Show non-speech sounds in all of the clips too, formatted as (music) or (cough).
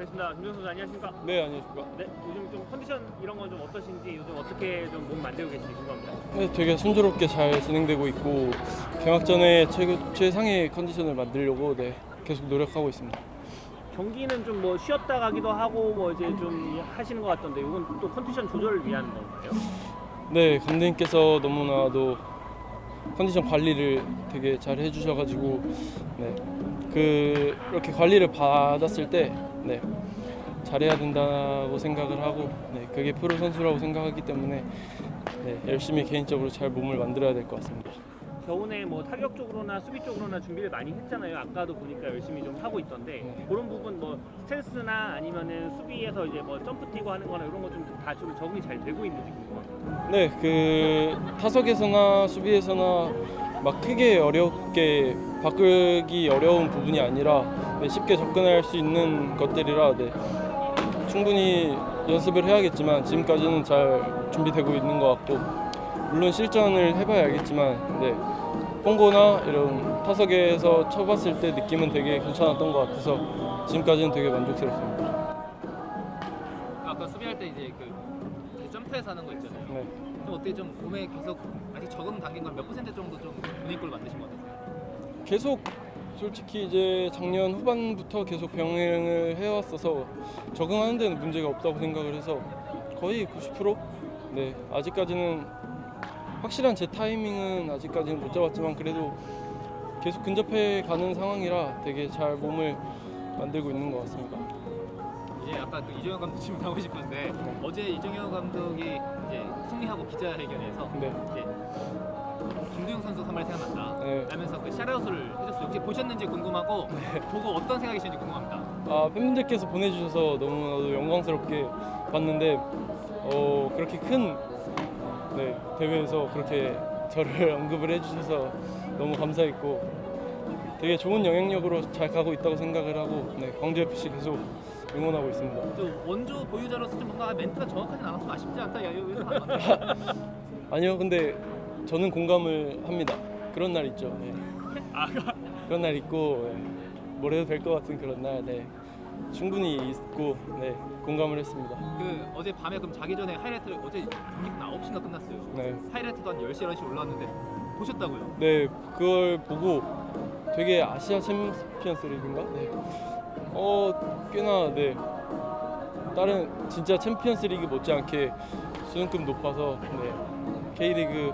알겠습니다. 김정 선수 안녕하십니까? 네, 안녕하십니까. 네, 요즘 좀 컨디션 이런 건 좀 어떠신지 요즘 어떻게 좀 몸 만들고 계신지 궁금합니다. 네, 되게 순조롭게 잘 진행되고 있고 개막 전에 최고 최상의 컨디션을 만들려고 네, 계속 노력하고 있습니다. 경기는 좀 뭐 쉬었다 가기도 하고 뭐 이제 좀 하시는 것 같던데 이건 또 컨디션 조절을 위한 건가요? 네, 감독님께서 너무나도 컨디션 관리를 되게 잘 해주셔가지고 네, 그 이렇게 관리를 받았을 때 네, 잘해야 된다고 생각을 하고 네, 그게 프로 선수라고 생각하기 때문에 네, 열심히 개인적으로 잘 몸을 만들어야 될 것 같습니다. 겨우내 뭐 타격 쪽으로나 수비 쪽으로나 준비를 많이 했잖아요. 아까도 보니까 열심히 좀 하고 있던데 네. 그런 부분 뭐 스탠스나 아니면은 수비에서 이제 뭐 점프 뛰고 하는 거나 이런 거좀다 좀 적응이 잘 되고 있는지 궁금합니다. 네, 그 타석에서나 수비에서나 막 크게 어렵게 바꾸기 어려운 부분이 아니라 네, 쉽게 접근할 수 있는 것들이라 네, 충분히 연습을 해야겠지만 지금까지는 잘 준비되고 있는 것 같고 물론 실전을 해봐야 알겠지만 네, 뽕고나 이런 타석에서 쳐봤을 때 느낌은 되게 괜찮았던 것 같아서 지금까지는 되게 만족스럽습니다. 아까 수비할 때 이제 그 점프해서 하는 거 있잖아요. 네. 좀 어떻게 좀 몸에 계속 아직 적응 단계인 건몇 퍼센트 정도 좀 본인걸 만드신 것 같아요? 계속 솔직히 이제 작년 후반부터 계속 병행을 해왔어서 적응하는 데는 문제가 없다고 생각을 해서 거의 90%네 아직까지는 확실한 제 타이밍은 아직까지는 못 잡았지만 그래도 계속 근접해 가는 상황이라 되게 잘 몸을 만들고 있는 것 같습니다. 아까 그 이정현 감독 질문하고 싶은데 어제 이정현 감독이 이제 승리하고 기자회견에서 네. 이제 김두영 선수 선발 생각난다. 네. 라면서 그 샤라웃을 해줬어요. 혹시 보셨는지 궁금하고 보고 어떤 생각이신지 궁금합니다. 아 팬분들께서 보내주셔서 너무나도 영광스럽게 봤는데 어 그렇게 큰 네, 대회에서 그렇게 저를 (laughs) 언급을 해주셔서 너무 감사했고 되게 좋은 영향력으로 잘 가고 있다고 생각을 하고 네, 광주 FC 계속 응원하고 있습니다. 또 원조 보유자로서 좀 뭔가 멘트가 정확하진 않아서 아쉽지 않다. 야, 안 맞다. (laughs) 아니요, 근데 저는 공감을 합니다. 그런 날 있죠. 네. 그런 날 있고 네. 뭘 해도 될 것 같은 그런 날 네. 충분히 있고 네, 공감을 했습니다. 그 어제 밤에 그럼 자기 전에 하이라이트를 어제 경기 9시인가 끝났어요. 네. 하이라이트도 한 10시, 11시 올라왔는데 보셨다고요? 네, 그걸 보고 되게 아시아 챔피언스 리그인가? 네. 어, 꽤나 네. 다른 진짜 챔피언스 리그 못지않게 수준급 높아서 네. K리그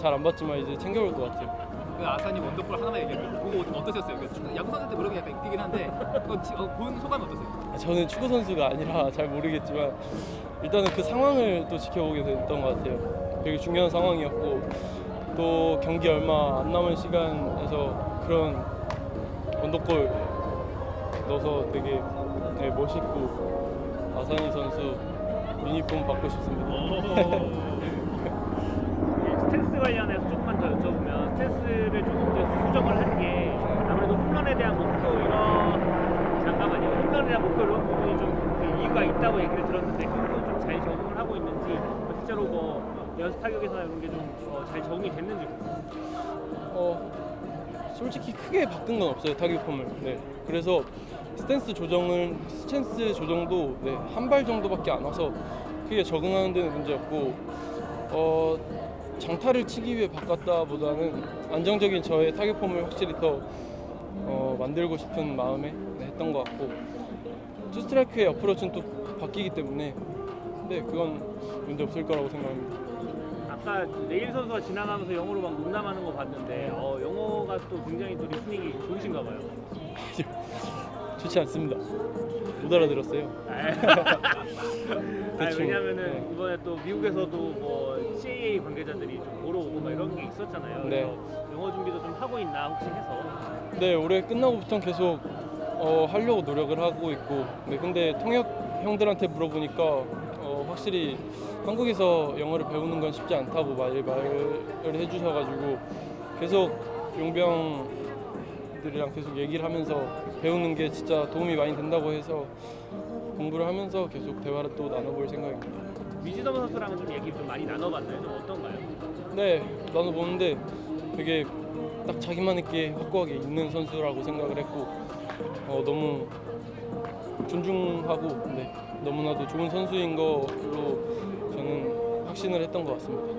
잘 안 봤지만 이제 챙겨볼 것 같아요. 그 아산이 원더풀 하나만 얘기해요. 보고 어떠셨어요? 그 야구 선수한테 물어보기 약간 웃기긴 한데 그거 지- 어, 본 소감이 어떠세요? 아, 저는 축구 선수가 아니라 (laughs) 잘 모르겠지만 일단은 그 상황을 또 지켜보게 됐던 것 같아요. 되게 중요한 상황이었고 또 경기 얼마 안 남은 시간에서 그런 원더골 넣어서 되게 네, 멋있고 아산이 선수 유니폼 받고 싶습니다. 네, 스탠스 관련해서 조금만 더 여쭤보면 스탠스를 조금 더 수정을 한게 아무래도 홈런에 대한 목표 이런 잠깐만요 홈런에 대한 목표 이런 부분이 좀그 이유가 있다고 얘기를 들었는데 그 부분 좀잘 적응을 하고 있는지 실제로 뭐 연습 타격에서나 이런 게 좀 잘 적응이 됐는지 어, 솔직히 크게 바꾼 건 없어요 타격 폼을. 네. 그래서 스탠스 조정을 스탠스 조정도 네, 한 발 정도밖에 안 와서 크게 적응하는 데는 문제없고 어, 장타를 치기 위해 바꿨다보다는 안정적인 저의 타격폼을 확실히 더 어, 만들고 싶은 마음에 네, 했던 것 같고 투 스트라이크의 어프로치는 또 바뀌기 때문에 네 그건 문제 없을 거라고 생각합니다. 아까 내일 선수가 지나가면서 영어로 막 농담하는 거 봤는데 어, 영어가 또 굉장히 또 리스닝이 좋으신가 봐요. (laughs) 좋지 않습니다. 못 알아들었어요. (laughs) 아니, 대충, 왜냐면은 네. 이번에 또 미국에서도 뭐 CAA 관계자들이 좀 보러 오고 막 이런 게 있었잖아요. 네. 그래서 영어 준비도 좀 하고 있나 혹시 해서 네, 올해 끝나고부터 계속 어, 하려고 노력을 하고 있고, 네, 근데 통역 형들한테 물어보니까 어, 확실히 한국에서 영어를 배우는 건 쉽지 않다고 말, 말을 해주셔가지고 계속 용병 들이랑 계속 얘기를 하면서 배우는 게 진짜 도움이 많이 된다고 해서 공부를 하면서 계속 대화를 또 나눠볼 생각입니다. 위즈덤 선수랑은 좀 얘기 좀 많이 나눠봤나요? 좀 어떤가요? 네, 나눠보는데 되게 딱 자기만의 게 확고하게 있는 선수라고 생각을 했고 어, 너무 존중하고 네, 너무나도 좋은 선수인 걸로 저는 확신을 했던 것 같습니다.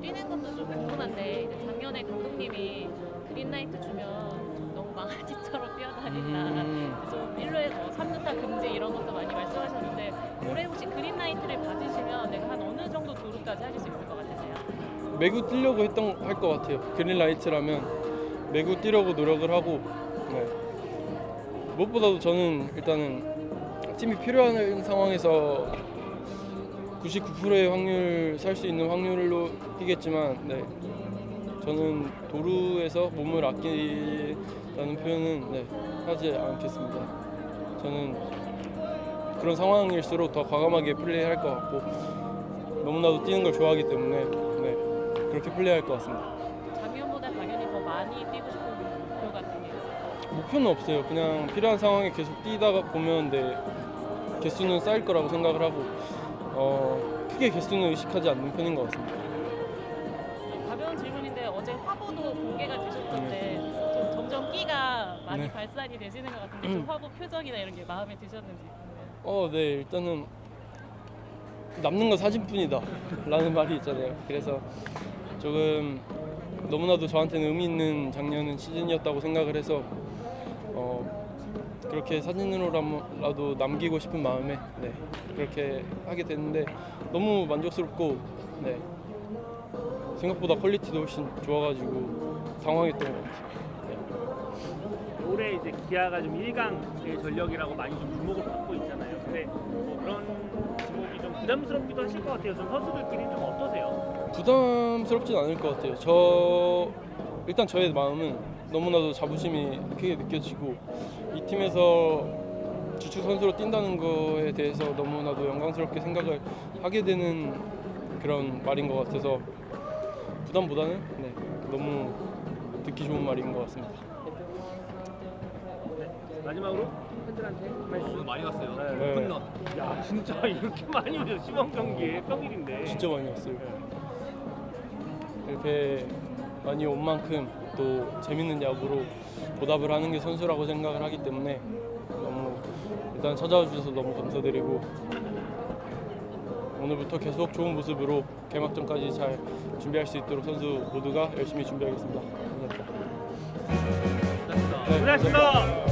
뛰는 것도 좀 궁금한데 작년에 감독님이 그린라이트 주면 좀 너무 망아지처럼 뛰어다닌다. 음. 좀 1루에서 3루타 금지 이런 것도 많이 말씀하셨는데 올해 혹시 그린라이트를 받으시면 내가 한 어느 정도 도루까지 하실 수 있을 것 같으세요? 매구 뛰려고 했던 할 것 같아요. 그린라이트라면 매구 뛰려고 노력을 하고 네. 무엇보다도 저는 일단은 팀이 필요한 상황에서 99%의 확률 살 수 있는 확률로 뛰겠지만 네. 저는 도루에서 몸을 아끼다는 표현은 네, 하지 않겠습니다. 저는 그런 상황일수록 더 과감하게 플레이할 것 같고 너무나도 뛰는 걸 좋아하기 때문에 네, 그렇게 플레이할 것 같습니다. 작년보다 당연히 더 많이 뛰고 싶은 목표 같은 게 있어요. 목표는 없어요. 그냥 필요한 상황에 계속 뛰다가 보면 네, 개수는 쌓일 거라고 생각을 하고 어, 크게 개수는 의식하지 않는 편인 것 같습니다. 좀 가벼운 질문인데 어제 화보도 공개가 되셨던데 좀 점점 끼가 많이 네. 발산이 되시는 것 같은데 좀 (clears throat) 화보 표정이나 이런 게 마음에 드셨는지 궁금해요. 어, 네, 일단은 남는 건 사진뿐이다 (laughs) 라는 말이 있잖아요. 그래서 조금 너무나도 저한테는 의미 있는 작년은 시즌이었다고 생각을 해서 어, 그렇게 사진으로라도 남기고 싶은 마음에 네, 그렇게 하게 됐는데 너무 만족스럽고 네, 생각보다 퀄리티도 훨씬 좋아가지고 당황했던 것 같아요. 올해 이제 기아가 좀 1강의 전력이라고 많이 좀 주목을 받고 있잖아요. 근데 뭐 그런 지목이 좀 부담스럽기도 하실 것 같아요. 좀 선수들끼리 좀 어떠세요? 부담스럽진 않을 것 같아요. 저 일단 저의 마음은 너무나도 자부심이 크게 느껴지고 이 팀에서 주축 선수로 뛴다는 거에 대해서 너무나도 영광스럽게 생각을 하게 되는 그런 말인 것 같아서 부담보다는 네, 너무 듣기 좋은 말인 것 같습니다. 마지막으로 팬들한테 한 오늘 말씀. 많이 왔어요. 네. 홈런. 야 진짜 (laughs) 이렇게 많이 오죠 시범 경기에 평일인데. 진짜 많이 왔어요. 이렇게 많이 온 만큼 또 재밌는 야구로 보답을 하는 게 선수라고 생각을 하기 때문에 너무 일단 찾아와 주셔서 너무 감사드리고 오늘부터 계속 좋은 모습으로 개막전까지 잘 준비할 수 있도록 선수 모두가 열심히 준비하겠습니다. 감사합니다. 네, 고생하셨습니다.